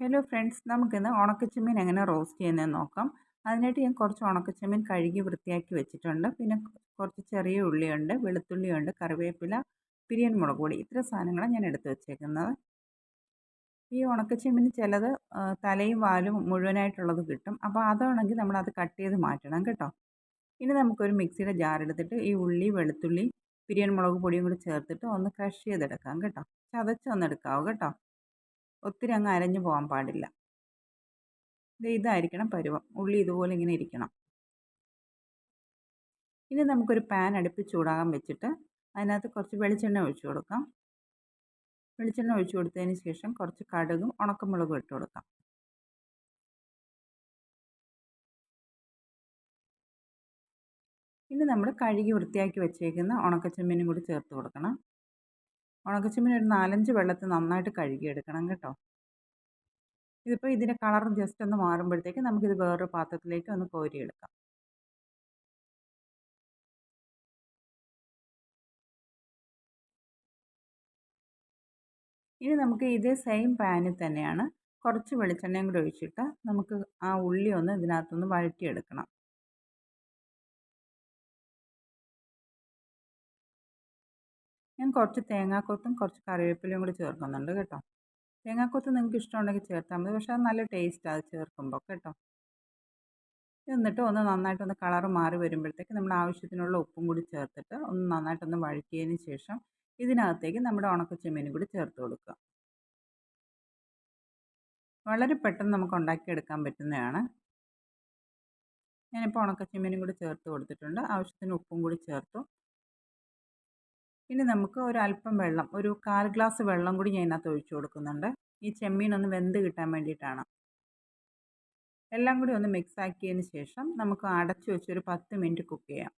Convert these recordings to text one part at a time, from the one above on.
Hello friends നമുക്കിന്ന് ഉണക്കച്ചെമ്മീൻ എങ്ങനെ roast ചെയ്യുന്നതെന്ന് നോക്കാം. അതിനായിട്ട് ഞാൻ കുറച്ച് ഉണക്കച്ചെമ്മീൻ കഴുകി വൃത്തിയാക്കി വെച്ചിട്ടുണ്ട്. പിന്നെ കുറച്ച് ചെറിയ ഉള്ളിയുണ്ട് വെളുത്തുള്ളിയുണ്ട് കറിവേപ്പില പിരിയൻ മുളക് പൊടി ഇത്ര സാധനങ്ങളാണ് ഞാൻ എടുത്ത് വെച്ചേക്കുന്നത്. ഈ ഉണക്കച്ചെമ്മീൻ ചിലത് തലയും വാലും മുഴുവനായിട്ടുള്ളത് കിട്ടും. അപ്പോൾ അതാണെങ്കിൽ നമ്മളത് കട്ട് ചെയ്ത് മാറ്റണം കേട്ടോ. ഇനി നമുക്കൊരു മിക്സിയുടെ ജാർ എടുത്തിട്ട് ഈ ഉള്ളി വെളുത്തുള്ളി പിരിയൻ മുളക് പൊടിയും കൂടി ചേർത്തിട്ട് ഒന്ന് ക്രഷ് ചെയ്തെടുക്കാം കേട്ടോ. ചതച്ചൊന്നെടുക്കാവോ കേട്ടോ. ഒത്തിരി അങ്ങ് അരഞ്ഞു പോകാൻ പാടില്ല. ഇതായിരിക്കണം പരുവം. ഉള്ളി ഇതുപോലെ ഇങ്ങനെ ഇരിക്കണം. ഇനി നമുക്കൊരു പാൻ അടുപ്പിൽ ചൂടാകാൻ വെച്ചിട്ട് അതിനകത്ത് കുറച്ച് വെളിച്ചെണ്ണ ഒഴിച്ചു കൊടുക്കാം. വെളിച്ചെണ്ണ ഒഴിച്ചു കൊടുത്തതിന് ശേഷം കുറച്ച് കടുകും ഉണക്കമുളകും ഇട്ട് കൊടുക്കാം. ഇനി നമ്മൾ കഴുകി വൃത്തിയാക്കി വെച്ചേക്കുന്ന ഉണക്കച്ചെമ്മീനും കൂടി ചേർത്ത് കൊടുക്കണം. ഉണക്കച്ചെമ്മീൻ ഒരു നാലഞ്ച് വെള്ളത്തിൽ നന്നായിട്ട് കഴുകിയെടുക്കണം കേട്ടോ. ഇതിപ്പോൾ ഇതിന്റെ കളർ ജസ്റ്റ് ഒന്ന് മാറുമ്പോഴത്തേക്ക് നമുക്കിത് വേറൊരു പാത്രത്തിലേക്ക് ഒന്ന് കോരിയെടുക്കാം. ഇനി നമുക്ക് ഇതേ സെയിം പാനിൽ തന്നെയാണ് കുറച്ച് വെളിച്ചെണ്ണയും കൂടി ഒഴിച്ചിട്ട് നമുക്ക് ആ ഉള്ളി ഒന്ന് ഇതിനകത്തൊന്ന് വഴറ്റിയെടുക്കണം. ഞാൻ കുറച്ച് തേങ്ങാക്കൊത്തും കുറച്ച് കറിവേപ്പിലയും കൂടി ചേർക്കുന്നുണ്ട് കേട്ടോ. തേങ്ങാക്കൊത്ത് നിങ്ങൾക്ക് ഇഷ്ടമുണ്ടെങ്കിൽ ചേർത്താൽ മതി. പക്ഷേ അത് നല്ല ടേസ്റ്റാണ് അത് ചേർക്കുമ്പോൾ കേട്ടോ. എന്നിട്ട് ഒന്ന് നന്നായിട്ടൊന്ന് കളർ മാറി വരുമ്പോഴത്തേക്ക് നമ്മൾ ആവശ്യത്തിനുള്ള ഉപ്പും കൂടി ചേർത്തിട്ട് ഒന്ന് നന്നായിട്ടൊന്ന് വഴറ്റിയതിന് ശേഷം ഇതിനകത്തേക്ക് നമ്മുടെ ഉണക്കച്ചെമ്മീനും കൂടി ചേർത്ത് കൊടുക്കുക. വളരെ പെട്ടെന്ന് നമുക്ക് ഉണ്ടാക്കിയെടുക്കാൻ പറ്റുന്നതാണ്. ഞാനിപ്പോൾ ഉണക്കച്ചെമ്മീനും കൂടി ചേർത്ത് കൊടുത്തിട്ടുണ്ട്. ആവശ്യത്തിന് ഉപ്പും കൂടി ചേർത്തു. ഇനി നമുക്ക് ഒരല്പം വെള്ളം ഒരു കാൽ ഗ്ലാസ് വെള്ളം കൂടി ഞാൻ ഇതിനകത്ത് ഒഴിച്ചു കൊടുക്കുന്നുണ്ട്. ഈ ചെമ്മീൻ ഒന്ന് വെന്ത് കിട്ടാൻ വേണ്ടിയിട്ടാണ്. എല്ലാം കൂടി ഒന്ന് മിക്സ് ആക്കിയതിന് ശേഷം നമുക്ക് അടച്ചു വെച്ച് ഒരു പത്ത് മിനിറ്റ് കുക്ക് ചെയ്യാം.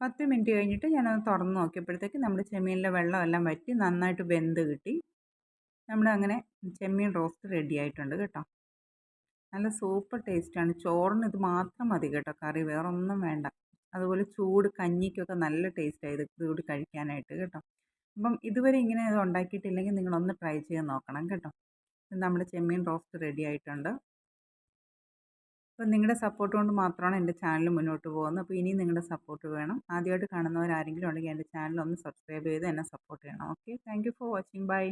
പത്ത് മിനിറ്റ് കഴിഞ്ഞിട്ട് ഞാനത് തുറന്ന് നോക്കിയപ്പോഴത്തേക്ക് നമ്മുടെ ചെമ്മീനിലെ വെള്ളമെല്ലാം വറ്റി നന്നായിട്ട് വെന്ത് കിട്ടി. നമ്മുടെ അങ്ങനെ ചെമ്മീൻ റോസ്റ്റ് റെഡി ആയിട്ടുണ്ട് കേട്ടോ. നല്ല സൂപ്പർ ടേസ്റ്റാണ് ചോറിന് ഇത് മാത്രം മതി കേട്ടോ കറി വേറെ ഒന്നും വേണ്ട. അതുപോലെ ചൂട് കഞ്ഞിക്കൊക്കെ നല്ല ടേസ്റ്റാണ് ഇത് ഇതുകൂടി കഴിക്കാനായിട്ട് കേട്ടോ. അപ്പം ഇതുവരെ ഇങ്ങനെ ഇത് ഉണ്ടാക്കിയിട്ടില്ലെങ്കിൽ നിങ്ങളൊന്ന് ട്രൈ ചെയ്ത് നോക്കണം കേട്ടോ. നമ്മുടെ ചെമ്മീൻ റോസ്റ്റ് റെഡി ആയിട്ടുണ്ട്. അപ്പം നിങ്ങളുടെ സപ്പോർട്ട് കൊണ്ട് മാത്രമാണ് എന്റെ ചാനൽ മുന്നോട്ട് പോകുന്നത്. അപ്പോൾ ഇനിയും നിങ്ങളുടെ സപ്പോർട്ട് വേണം. ആദ്യമായിട്ട് കാണുന്നവരാരെങ്കിലും ഉണ്ടെങ്കിൽ എന്റെ ചാനൽ ഒന്ന് സബ്സ്ക്രൈബ് ചെയ്ത് എന്നെ സപ്പോർട്ട് ചെയ്യണം. Okay thank for watching bye